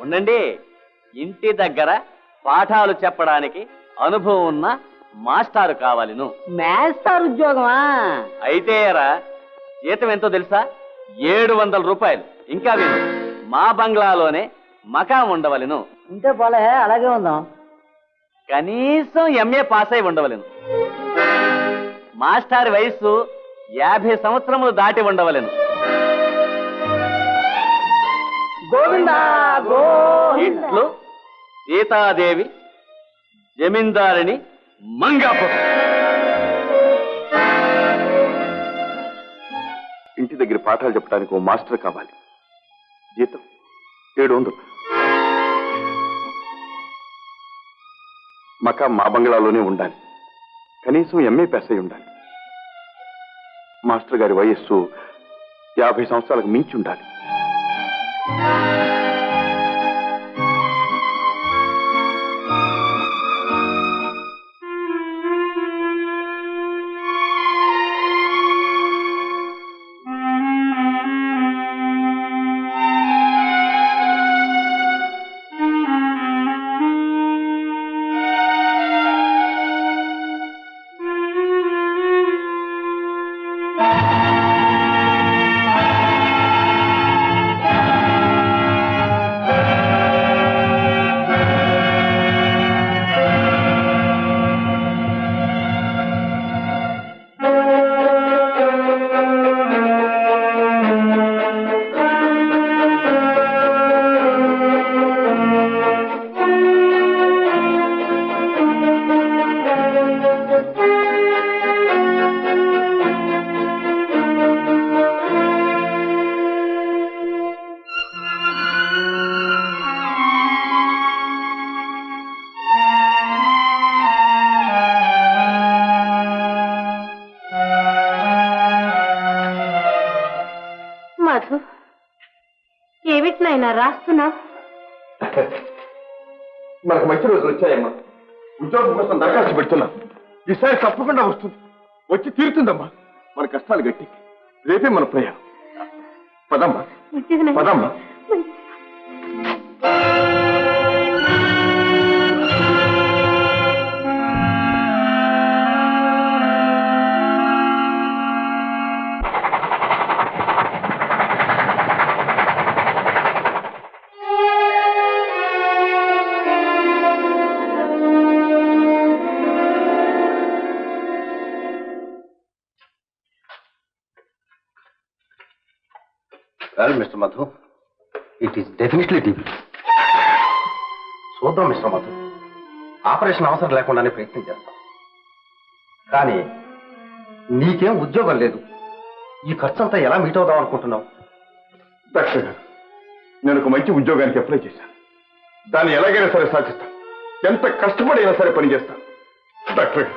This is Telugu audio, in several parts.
ఉండండి. ఇంటి దగ్గర పాఠాలు చెప్పడానికి అనుభవం ఉన్న మాస్టారు కావాలిను. మేస్తారు ఉద్యోగమా? అయితే రా జీతం ఎంతో తెలుసా? ఏడు వందల రూపాయలు. ఇంకా విను మా బంగ్లాలోనే మకాం ఉండవలెను. ఉంటే పోలే అలాగే ఉందాం. కనీసం ఎంఏ పాస్ అయి ఉండవలెను. మాస్టర్ వయస్సు యాభై సంవత్సరములు దాటి ఉండవలెను. గోవిందా ఇట్లు సీతాదేవి జమీందారిని మంగాపురం. ఇంటి దగ్గర పాఠాలు చెప్పడానికి ఓ మాస్టర్ కావాలి. జీతం ఏడు వందలు. మకా మా బంగ్లాలోనే ఉండాలి. కనీసం ఎంఏ పాస్ అయి ఉండాలి. మాస్టర్ గారి వయస్సు యాభై సంవత్సరాలకు మించి ఉండాలి. ఏమిటి నాయనా రాస్తున్నావు మనకు మంచి రోజులు వచ్చాయమ్మా. ఉద్యోగం కోసం దరఖాస్తు పెడుతున్నా. ఈసారి తప్పకుండా వస్తుంది. వచ్చి తీరుతుందమ్మా. మన కష్టాలు గట్టి. రేపే మన ప్రయాణం. పదమ్మా. పదమ్మా. Mister Madhu it is definitely deep చూద్దాం మిస్టర్ మధు. ఆపరేషన్ అవసరం లేకుండానే ప్రయత్నం చేస్తాం. కానీ నీకేం ఉద్యోగం లేదు. ఈ ఖర్చు అంతా ఎలా మీట్ అవుదాం అనుకుంటున్నావు? డాక్టర్ గారు నేను ఒక మంచి ఉద్యోగానికి అప్లై చేశాను. దాన్ని ఎలాగైనా సరే సాధిస్తాను. ఎంత కష్టపడైనా సరే పని చేస్తాను. డాక్టర్ గారు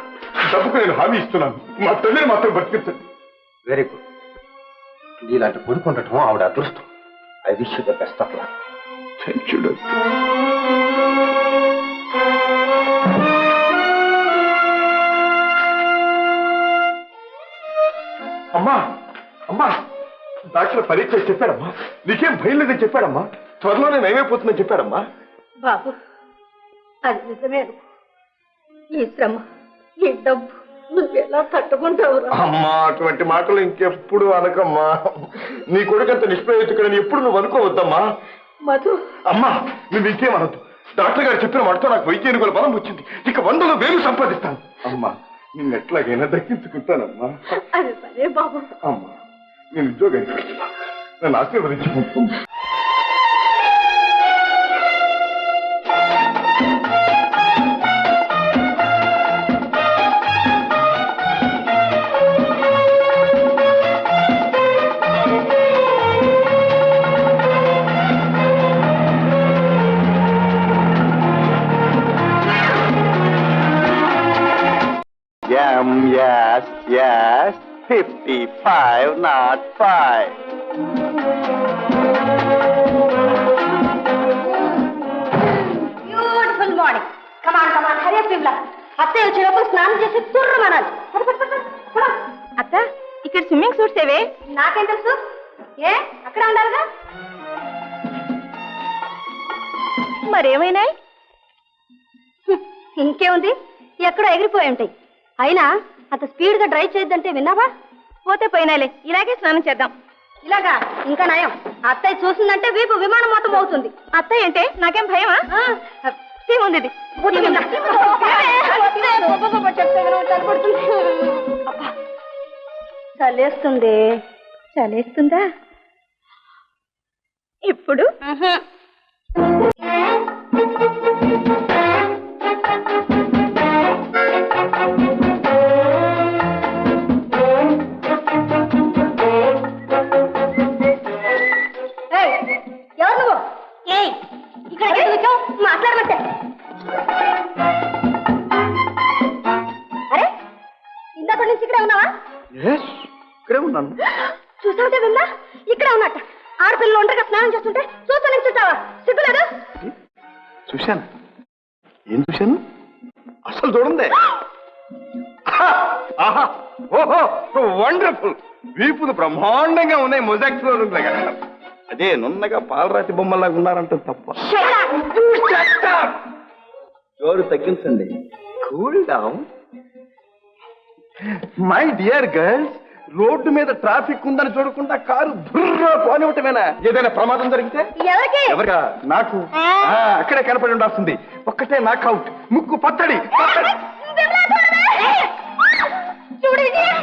డబ్బుకు నేను హామీ ఇస్తున్నాను. మా తల్లిని మాత్రం బతికించండి వెరీ గుడ్ నీలాంటి కొడుకు ఉండటం ఆవిడ అదృష్టం. I wish the best of luck thank you doctor అమ్మా అమ్మా డాక్టర్ పరీక్ష చెప్పాడమ్మా. నీకేం భయం లేదని చెప్పాడమ్మా. త్వరలోనే నయమైపోతుందని చెప్పాడమ్మా. బాబు అది నిజమే. ఈ శ్రమ ఈ డబ్బు నువ్వెలా తట్టుకుంటావురా? అమ్మా అటువంటి మాటలు ఇంకెప్పుడు అనకమ్మా. నీ కొడుకంత నిష్ప్రయోజకుడని ఎప్పుడు నువ్వు అనుకోవద్దమ్మా. మధు. అమ్మా నువ్వు ఇంకేమనొద్దు డాక్టర్ గారు చెప్పిన మాటతో నాకు వైద్య ఎనుగోలు బలం వచ్చింది. ఇక వందలు వేలు సంపాదిస్తాను. అమ్మా నిన్ను ఎట్లాగైనా దక్కించుకుంటానమ్మా. అది సరే బాబు. అమ్మా నేను వెళ్తున్నా నన్ను ఆశీర్వదించుకుంటూ yes, yes, 55, not 5. Beautiful morning come on come on Hare పిల్ల అత్తయ్య వచ్చినప్పుడు స్నానం చేసి తుర్రమనాలి అత్త ఇక్కడ స్విమ్మింగ్ సూట్స్ ఏవే? నాకేం తెలుసు? ఏ? అక్కడ ఉండాలిగా? మరేమైనాయి? ఇంకేముంది? ఎక్కడో ఎగిరిపోయి ఉంటాయి. అయినా అంత స్పీడ్గా డ్రైవ్ చేయొద్దంటే విన్నావా? పోతే పోయినాలే ఇలాగే స్నానం చేద్దాం. ఇలాగా? ఇంకా నయం. అత్తయ్య చూసిందంటే వీపు విమానం మొత్తం అవుతుంది. అత్తయ్య అంటే నాకేం భయమా? ఉంది చలేస్తుంది. చలేస్తుందా? ఇప్పుడు? అరే ఇందాక నుంచి ఇక్కడే ఉన్నావా? ఇక్కడే ఉన్నాను. చూసావుటే విందా? ఇక్కడే ఉన్నట్ట. ఆడపిల్లలు ఒంటరిగా స్నానం చేస్తుంటే చూస్తూ నిల్చుంటావా సిగ్గులేదు? చూశాను. ఏం చూశాను? అసలు చూడండి. ఆహా ఓహో వండర్ఫుల్ వీపులు బ్రహ్మాండంగా ఉన్నాయి మొజాక్ అదే నున్నగా పాలరాతి బొమ్మలాగా ఉన్నారంటే తప్ప. జోరు తగ్గించండి. Cool down my dear girls road మీద ట్రాఫిక్ ఉందని చూడకుండా కారు బుర్ర పోనివ్వటమేనా? ఏదైనా ప్రమాదం జరిగితే? ఎవరికి? ఎవరిగా? నాకు? ఆ, అక్కడే కనపడి ఉండాల్సింది. ఒక్కటే నాకౌట్ ముక్కు పచ్చడి. పచ్చడి. చూడు ఇది.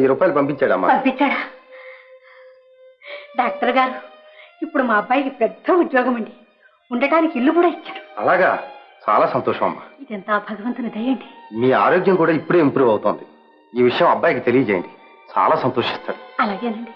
వెయ్యి రూపాయలు పంపించాడమ్మా. పంపించాడా? డాక్టర్ గారు ఇప్పుడు మా అబ్బాయికి పెద్ద ఉద్యోగం అండి. ఉండటానికి ఇల్లు కూడా ఇచ్చాడు. అలాగా? చాలా సంతోషం అమ్మా ఇదంతా భగవంతుని దయండి మీ ఆరోగ్యం కూడా ఇప్పుడే ఇంప్రూవ్ అవుతోంది. ఈ విషయం అబ్బాయికి తెలియజేయండి. చాలా సంతోషిస్తాడు. అలాగేనండి.